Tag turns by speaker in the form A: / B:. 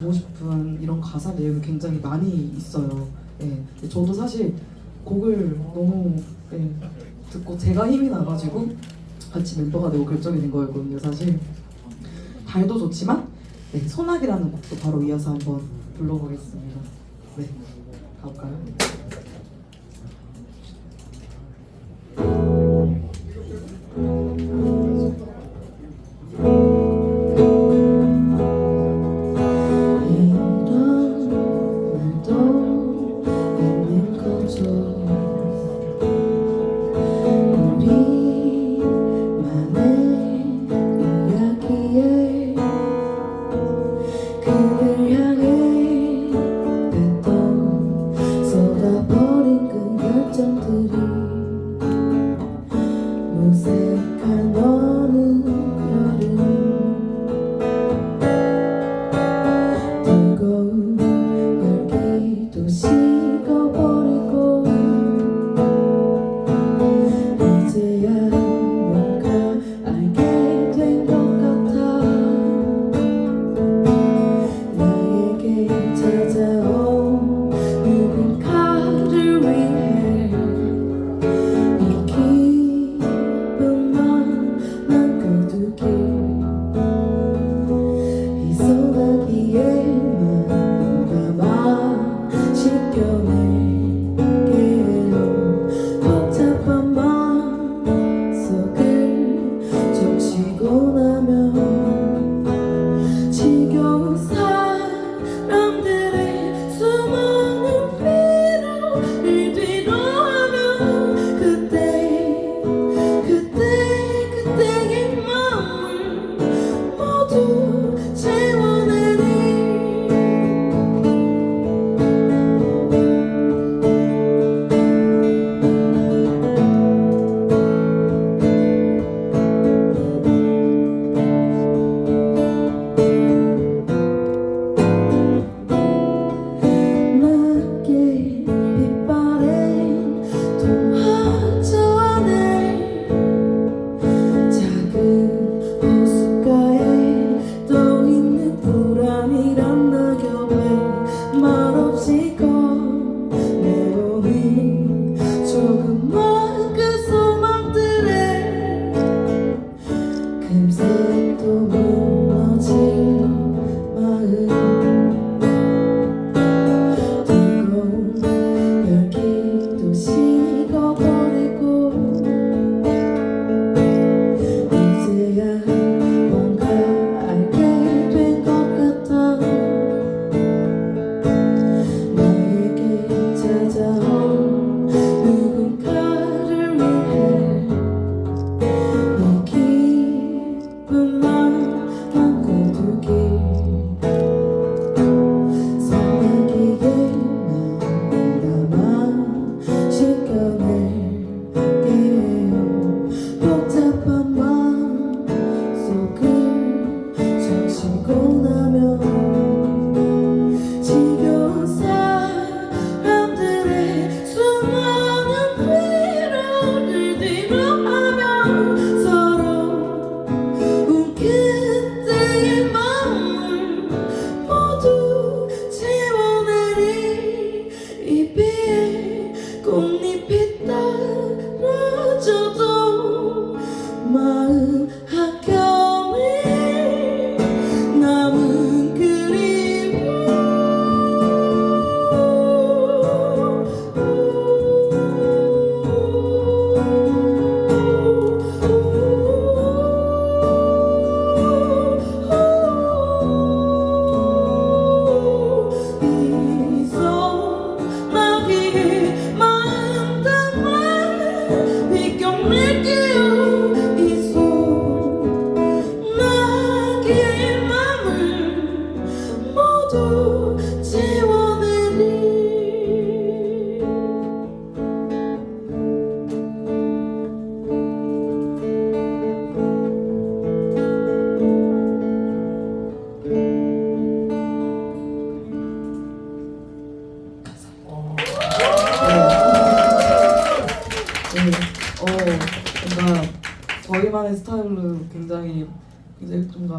A: 보고 싶은 이런 가사 내용이 굉장히 많이 있어요. 예, 저도 사실 곡을 너무 예, 듣고 제가 힘이 나가지고 같이 멤버가 되고 결정이 된 거였거든요, 사실. 발도 좋지만 네, 소나기라는 곡도 바로 이어서 한번 불러보겠습니다. 네, 가볼까요? 就那。 어, 뭔가 저희만의 스타일로 굉장히 이제 좀가